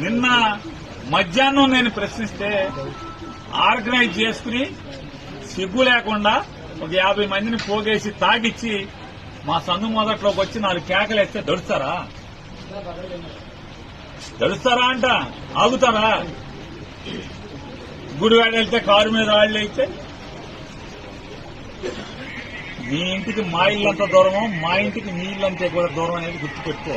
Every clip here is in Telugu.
నిన్న మధ్యాహ్నం నేను ప్రశ్నిస్తే ఆర్గనైజ్ చేసుకుని సిగ్గు లేకుండా ఒక యాభై మందిని పోగేసి తాగిచ్చి మా సందు మొదట్లోకి వచ్చి నాలుగు కేకలు వేస్తే దడుస్తారా? దడుస్తారా అంట? ఆగుతారా? గుడివాడ వెళ్తే కారు మీద వాళ్ళు అయితే మీ ఇంటికి మా ఇల్లంత దూరమో మా ఇంటికి మీ ఇల్లంతే కూడా దూరం అనేది గుర్తుపెట్టుకో.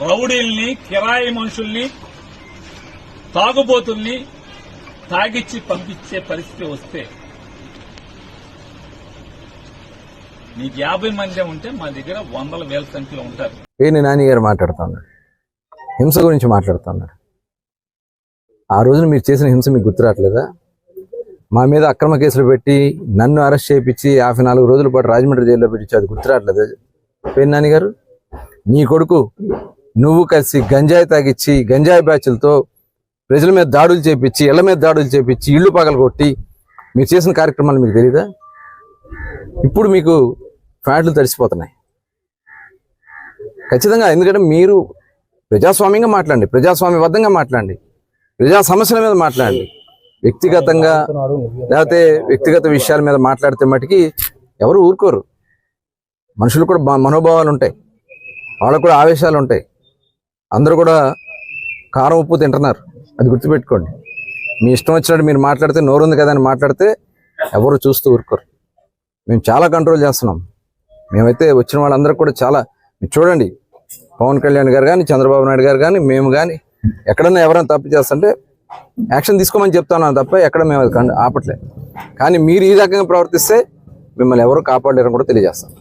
రౌడీల్ని కిరాయి మనుషుల్ని తాగుబోతుల్ని తాగిచ్చి పంపించే పరిస్థితి వస్తే నీకు యాభై మంది ఉంటే మా దగ్గర వందల వేల సంఖ్యలో ఉంటారు. పేరు నాని గారు మాట్లాడుతున్నాడు హింస గురించి మాట్లాడుతున్నాడు ఆ రోజున మీరు చేసిన హింస మీకు గుర్తురాట్లేదా మా మీద అక్రమ కేసులు పెట్టి నన్ను అరెస్ట్ చేయించి యాభై నాలుగు రోజుల పాటు రాజమండ్రి జైల్లో పెట్టించి అది గుర్తురాట్లేదు పేరు నాని గారు నీ కొడుకు నువ్వు కలిసి గంజాయి తాగిచ్చి గంజాయి బ్యాచ్లతో ప్రజల మీద దాడులు చేపించి ఇళ్ళ మీద దాడులు చేపించి ఇళ్ళు పగలగొట్టి మీరు చేసిన కార్యక్రమాలు మీకు తెలీదా? ఇప్పుడు మీకు ఫ్యాట్లు తడిసిపోతున్నాయి. ఖచ్చితంగా ఎందుకంటే మీరు ప్రజాస్వామ్యంగా మాట్లాడండి ప్రజాస్వామ్యబద్ధంగా మాట్లాడండి ప్రజా సమస్యల మీద మాట్లాడండి. వ్యక్తిగతంగా లేకపోతే వ్యక్తిగత విషయాల మీద మాట్లాడితే మటుకి ఎవరు ఊరుకోరు. మనుషులు కూడా మనోభావాలు ఉంటాయి. వాళ్ళకు కూడా ఆవేశాలు ఉంటాయి. అందరూ కూడా కారం ఉప్పు తింటున్నారు. అది గుర్తుపెట్టుకోండి. మీ ఇష్టం వచ్చినట్టు మీరు మాట్లాడితే నోరుంది కదా అని మాట్లాడితే ఎవరు చూస్తూ ఊరుకోరు. మేము చాలా కంట్రోల్ చేస్తున్నాం. మేమైతే వచ్చిన వాళ్ళందరూ కూడా చాలా మీరు చూడండి పవన్ కళ్యాణ్ గారు కానీ చంద్రబాబు నాయుడు గారు కానీ మేము కానీ ఎక్కడన్నా ఎవరైనా తప్పు చేస్తుంటే యాక్షన్ తీసుకోమని చెప్తాను తప్ప ఎక్కడ మేము అది ఆపట్లేదు. కానీ మీరు ఈ రకంగా ప్రవర్తిస్తే మిమ్మల్ని ఎవరు కాపాడలేరని కూడా తెలియజేస్తాను.